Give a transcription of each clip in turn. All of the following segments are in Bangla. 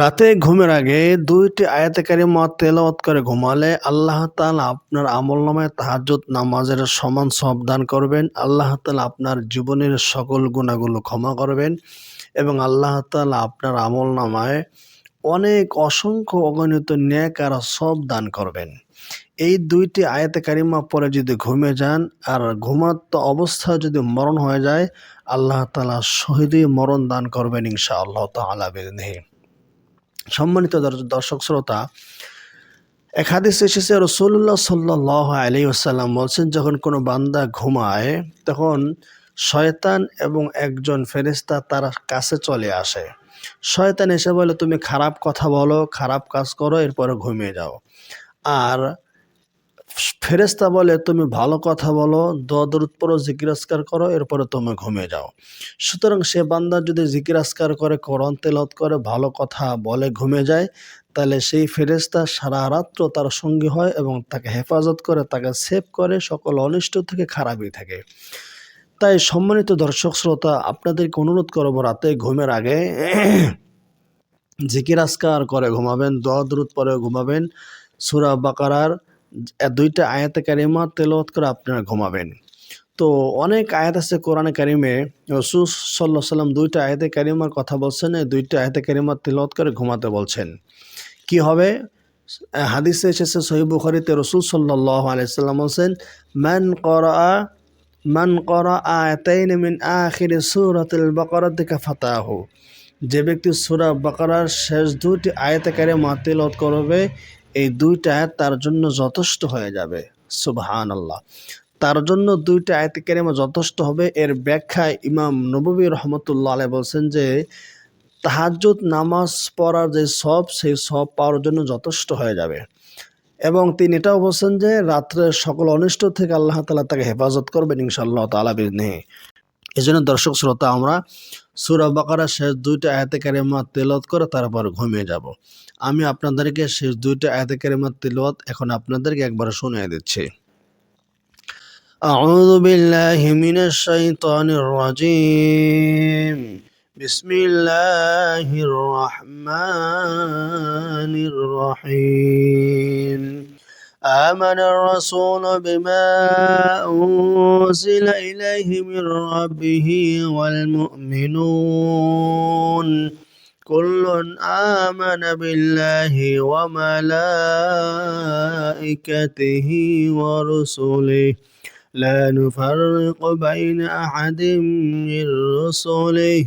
রাতে ঘুমের আগে দুইটি আয়াতে কারিমা তেলাওয়াত করে ঘুমালে আল্লাহ তাআলা আপনার আমল আমলনামায় তাহাজ্জুদ নামাজের সমান সব দান করবেন। আল্লাহ তাআলা আপনার জীবনের সকল গুণাগুলো ক্ষমা করবেন এবং আল্লাহ তাআলা আপনার আমলনামায় অনেক অসংখ্য অগণিত ন্যাক আর সব দান করবেন। এই দুইটি আয়াতে কারিমা পরে যদি ঘুমে যান আর ঘুমাত অবস্থা যদি মরণ হয়ে যায়, আল্লাহ তাআলা শহীদই মরণ দান করবেন ইনশা আল্লাহ তাআলা বিদিনিহি সম্মানিত দর্শক শ্রোতা, এক হাদিস এসেছে রসুল্লাহ সাল্লাহ আলী আসাল্লাম বলছেন, যখন কোনো বান্দা ঘুমায়, তখন শয়তান এবং একজন ফেরিস্তা তার কাছে চলে আসে। শয়তান এসে বলে, তুমি খারাপ কথা বলো, খারাপ কাজ করো, এরপরে ঘুমিয়ে যাও। আর ফেরেস্তা বলে, তুমি ভালো কথা বলো দরুদ পড়ো জিকিরাজকার করো, এরপরে তুমি ঘুমিয়ে যাও। সুতরাং সে বান্দা যদি জিকিরাজকার করে করন তেলত করে, ভালো কথা বলে ঘুমে যায়, তাহলে সেই ফেরেস্তা সারা রাত্র তার সঙ্গী হয় এবং তাকে হেফাজত করে, তাকে সেভ করে, সকল অনিষ্ট থেকে খারাপই থাকে। তাই সম্মানিত দর্শক শ্রোতা, আপনাদেরকে অনুরোধ করব, রাতে ঘুমের আগে জিকিরাজকার করে ঘুমাবেন দরুদ পরে ঘুমাবেন। সুরা বাকারার দুইটা আয়াতে কারিমা তেলত করে আপনারা ঘুমাবেন। তো অনেক আয়াত আছে কোরআনে কারিমে। রসুল সাল্লাহ সাল্লাম দুইটা আয়াতে কারিমার কথা বলছেন দুইটা আয়াতে কারিমা তেলত করে ঘুমাতে বলছেন। কি হবে? হাদিসে এসেছে সহিব বুখারিতে রসুল সাল্লাহ আলাইসাল্লাম বলছেন, মান করা মান করা আয়াতাইন মিন আখির সুরাতুল বাকারা থেকে ফাতাহু যে ব্যক্তি সুরা বাকারার শেষ দুটি আয়াতে কারিমা তেলত করবে এই দুইটা তার জন্য যথেষ্ট হয়ে যাবে। সুবহান আল্লাহ তার জন্য দুইটা আয়াত কেরিমা যথেষ্ট হবে। এর ব্যাখ্যায় ইমাম নবী রহমতুল্লাহ আলাই বলছেন যে তাহাজুদ নামাজ পড়ার যে সব, সেই সব পাওয়ার জন্য যথেষ্ট হয়ে যাবে। এবং তিনি এটাও বলছেন যে রাত্রের সকল অনিষ্ট থেকে আল্লাহ তালা তাকে হেফাজত করবেন ইনশাআল্লাহ তালা বিজনে এই জন্য দর্শক শ্রোতা আমরা সুরা বাকারা শেষ দুইটা আয়াতে কারিমা তেলত করে তারপর ঘুমিয়ে যাব আমি আপনাদেরকে শেষ দুইটা আয়াতে কারিমা তেলত এখন আপনাদেরকে একবার শুনিয়ে দিচ্ছি أعوذ بالله من الشيطان الرجيم بسم الله الرحمن الرحيم آمن الرسول بما أنزل إليه من ربه والمؤمنون. كل آمن بالله وملائكته ورسله. لا نفرق بين أحد من رسله.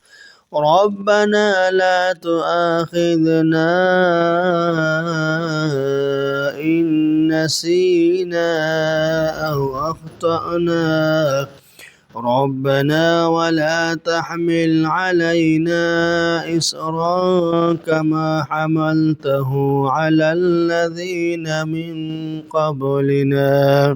ربنا لا تؤاخذنا إن نسينا أو أخطأنا. ربنا ولا تحمل علينا إسرا كما حملته على الذين من قبلنا.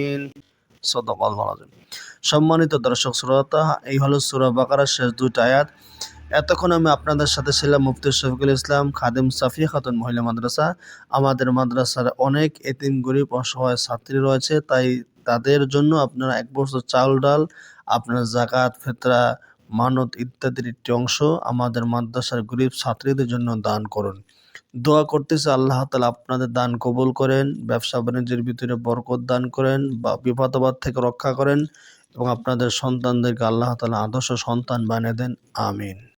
সম্মানিত দর্শক শ্রোতা, এই হলো সুরা বাকারার শেষ দুইটা আয়াত। এতক্ষণ আমি আপনাদের সাথে ছিলাম মুফতি শফিকুল ইসলাম, খাদেম সাফিয়া খাতুন মহিলা মাদ্রাসা। আমাদের মাদ্রাসার অনেক এতিম, গরিব, অসহায় ছাত্রী রয়েছে, তাই তাদের জন্য আপনারা এক বছর চাল, ডাল, আপনার জাকাত ফেতরা, মানত ইত্যাদির একটি অংশ আমাদের মাদ্রাসার গরিব ছাত্রীদের জন্য দান করুন। দোয়া করতেছে, আল্লাহ তালা আপনাদের দান কবুল করেন, ব্যবসা বাণিজ্যের ভিতরে বরকত দান করেন, বা বিপদাবাদ থেকে রক্ষা করেন এবং আপনাদের সন্তানদেরকে আল্লাহ তালা আদর্শ সন্তান বানিয়ে দেন, আমিন।